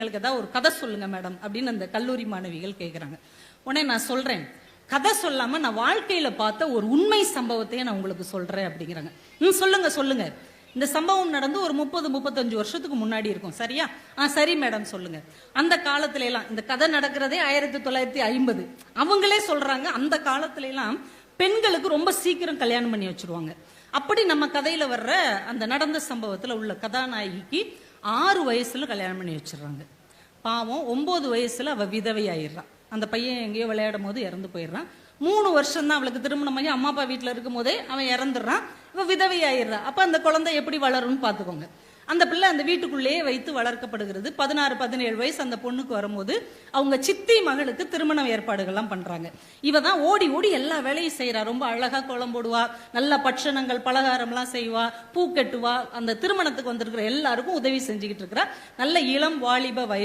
எங்களுக்கு ஏதாவது ஒரு கதை சொல்லுங்க மேடம் அப்படின்னு அந்த கல்லூரி மாணவிகள் கேட்குறாங்க உடனே நான் சொல்றேன். கதை சொல்லாம நான் வாழ்க்கையில பார்த்த ஒரு உண்மை சம்பவத்தையே நான் உங்களுக்கு சொல்றேன் அப்படிங்கிறாங்க. ம் சொல்லுங்க சொல்லுங்க. இந்த சம்பவம் நடந்து ஒரு முப்பது முப்பத்தஞ்சு வருஷத்துக்கு முன்னாடி இருக்கும். சரியா? ஆ சரி மேடம் சொல்லுங்க. அந்த காலத்துல எல்லாம் இந்த கதை நடக்கிறதே ஆயிரத்தி தொள்ளாயிரத்தி ஐம்பது. அவங்களே சொல்றாங்க அந்த காலத்துல எல்லாம் பெண்களுக்கு ரொம்ப சீக்கிரம் கல்யாணம் பண்ணி வச்சிருவாங்க. அப்படி நம்ம கதையில வர்ற அந்த நடந்த சம்பவத்துல உள்ள கதாநாயகிக்கு ஆறு வயசில் கல்யாணம் பண்ணி வச்சிடுறாங்க. பாவம் ஒம்பது வயசில் அவள் விதவையாயிடுறான் அந்த பையன் எங்கேயோ விளையாடும் போது இறந்து போயிடுறான். மூணு வருஷம் தான் அவளுக்கு திருமணம் பண்ணி அம்மா அப்பா வீட்டில் இருக்கும் போதே அவன் இறந்துடுறான். இவ விதவை அப்போ அந்த குழந்தை எப்படி வளரும்னு பார்த்துக்கோங்க. அந்த பிள்ளை அந்த வீட்டுக்குள்ளேயே வைத்து வளர்க்கப்படுகிறது. பதினாறு பதினேழு வயசு அந்த பொண்ணுக்கு வரும்போது அவங்க சித்தி மகளுக்கு திருமணம் ஏற்பாடுகள்லாம் பண்றாங்க. இவ தான் ஓடி ஓடி எல்லா வேலையும் செய்கிறா ரொம்ப அழகா கோலம் போடுவா நல்ல பட்சணங்கள் பலகாரம்லாம் செய்வா பூ கட்டுவா. அந்த திருமணத்துக்கு வந்திருக்கிற எல்லாருக்கும் உதவி செஞ்சுக்கிட்டு இருக்கிறா. நல்ல இளம் வாலிப வயசு.